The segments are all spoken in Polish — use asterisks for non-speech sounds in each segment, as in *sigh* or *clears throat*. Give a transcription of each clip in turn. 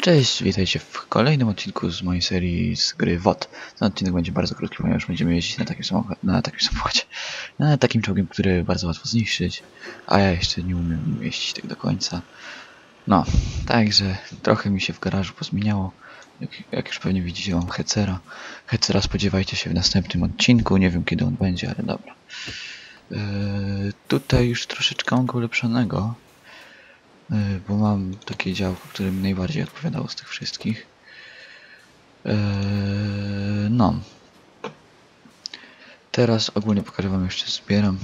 Cześć, witajcie w kolejnym odcinku z mojej serii z gry WOT. Ten odcinek będzie bardzo krótki, ponieważ będziemy jeździć na takim samochodzie, na takim samochodzie, *laughs* na takim czołgiem, który bardzo łatwo zniszczyć, a ja jeszcze nie umiem jeździć tak do końca. No, także trochę mi się w garażu pozmieniało. Jak, jak już pewnie widzicie, mam Hecera. Hecera spodziewajcie się w następnym odcinku, nie wiem kiedy on będzie, ale dobra. Yy, tutaj już troszeczkę mam go ulepszonego. Yy, bo mam takie działko, które mi najbardziej odpowiadało z tych wszystkich. Yy, no. Teraz ogólnie pokażę wam jeszcze zbieram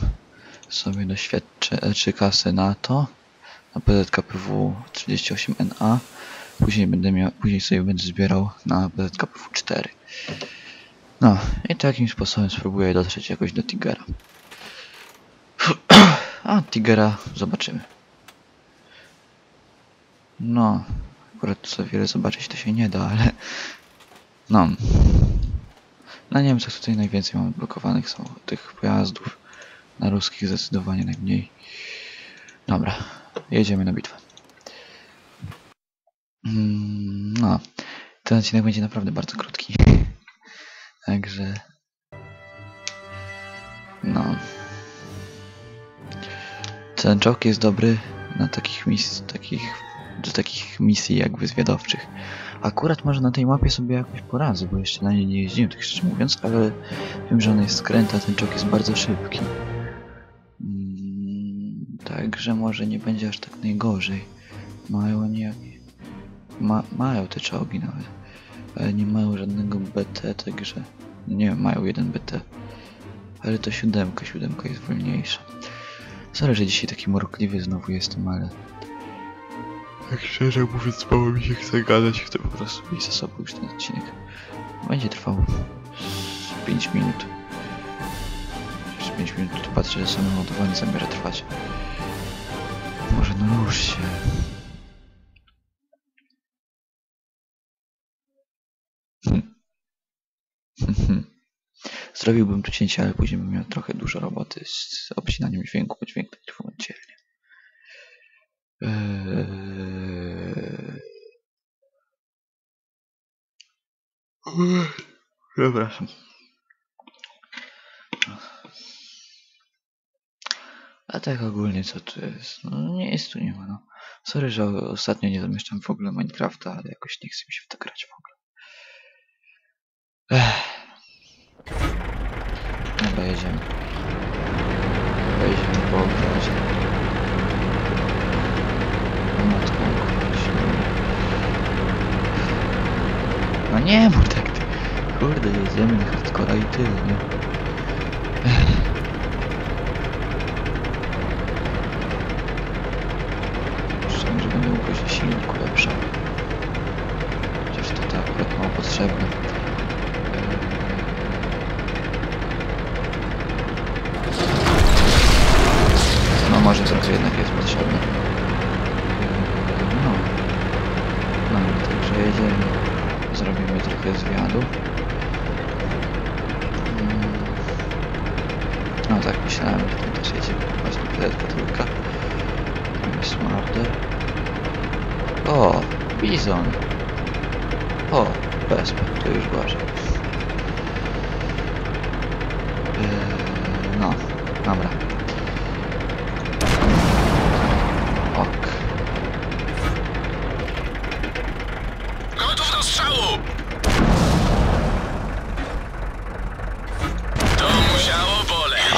sobie doświadczę, czy kasę na to. Na PZKPW 38NA. Później będę miał, później sobie będę zbierał na PZKPW 4. No i takim sposobem spróbuję dotrzeć jakoś do Tigera. *clears throat* A Tigera zobaczymy. No, akurat za wiele zobaczyć to się nie da, ale no. Na Niemcach tutaj najwięcej mamy blokowanych są tych pojazdów. Na ruskich zdecydowanie najmniej. Dobra, jedziemy na bitwę. Mm, No, ten odcinek będzie naprawdę bardzo krótki. Także. No. Ten czołg jest dobry na takich mis takich, do takich misji jakby zwiadowczych. Akurat może na tej mapie sobie jakoś poradzę, bo jeszcze na niej nie jeździłem, tak szczerze mówiąc, ale wiem, że ona jest skręta, ten czołg jest bardzo szybki. Mm, Także może nie będzie aż tak najgorzej. Mają oni jakieś... Ma, mają te czołgi nawet, ale nie mają żadnego BT, także... Nie wiem, mają jeden BT. Ale to siódemka, siódemka jest wolniejsza. Sorry, że dzisiaj taki mrukliwy znowu jestem, ale... Tak szczerze mówiąc, mało mi się chce gadać, chcę po prostu mieć za sobą już ten odcinek. Będzie trwał z 5 minut. Przez 5 minut tu patrzę, że samo ładowanie zamiara trwać. Może no rusz się. *laughs* Zrobiłbym tu cięcie, ale później bym miał trochę dużo roboty z obcinaniem dźwięku, bo dźwięk będzie w oddzielnie. Przepraszam. A tak ogólnie co tu jest? No nie jest tu nie ma no. Sorry, że ostatnio nie zamieszczam w ogóle Minecrafta, ale jakoś nie chce mi się w to grać w ogóle. Ech. Dobra, jedziemy. Jedziemy po ogrodzie. O matko, ukochać. No nie ty. Kurde, jedziemy na hardcora i tyle, nie? Ech. Myślałem, że będę mógł jakiś silnik ulepszał. Chociaż to tak akurat mało potrzebne. No może trochę jednak jest potrzebne. No. No, także jedziemy. Zrobimy trochę zwiadu. Mm. No tak myślałem, że tam też jedzie właśnie piletka trójka. Tam jest Marder. O, Bizon. O, Wespa, to już gorzej. Eee, no, dobra.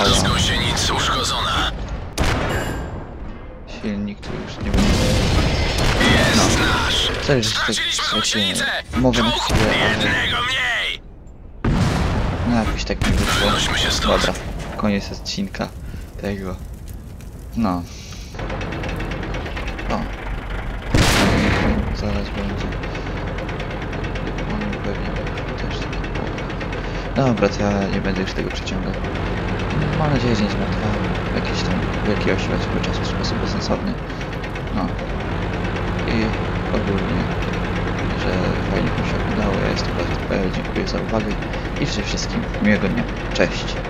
Z gąsienic uszkodzona. Silnik tu już nie będzie. Jest nasz! Że się tak Straciliśmy straciłem mowę na chwilę, ale no jakoś tak nie wyszło. Wynośmy się stąd. Dobra, koniec odcinka tego. No. O. Zaraz będzie. On pewnie też tak. Dobra, to ja nie będę już tego przeciągał. Mam nadzieję, że nie zmartwałem jakiś tam ośrodek swego czasu w sposób bezsensowny. No. I ogólnie, że fajnie mi się oglądało. Ja jestem Bartek.pl, dziękuję za uwagę i życzę wszystkim miłego dnia. Cześć!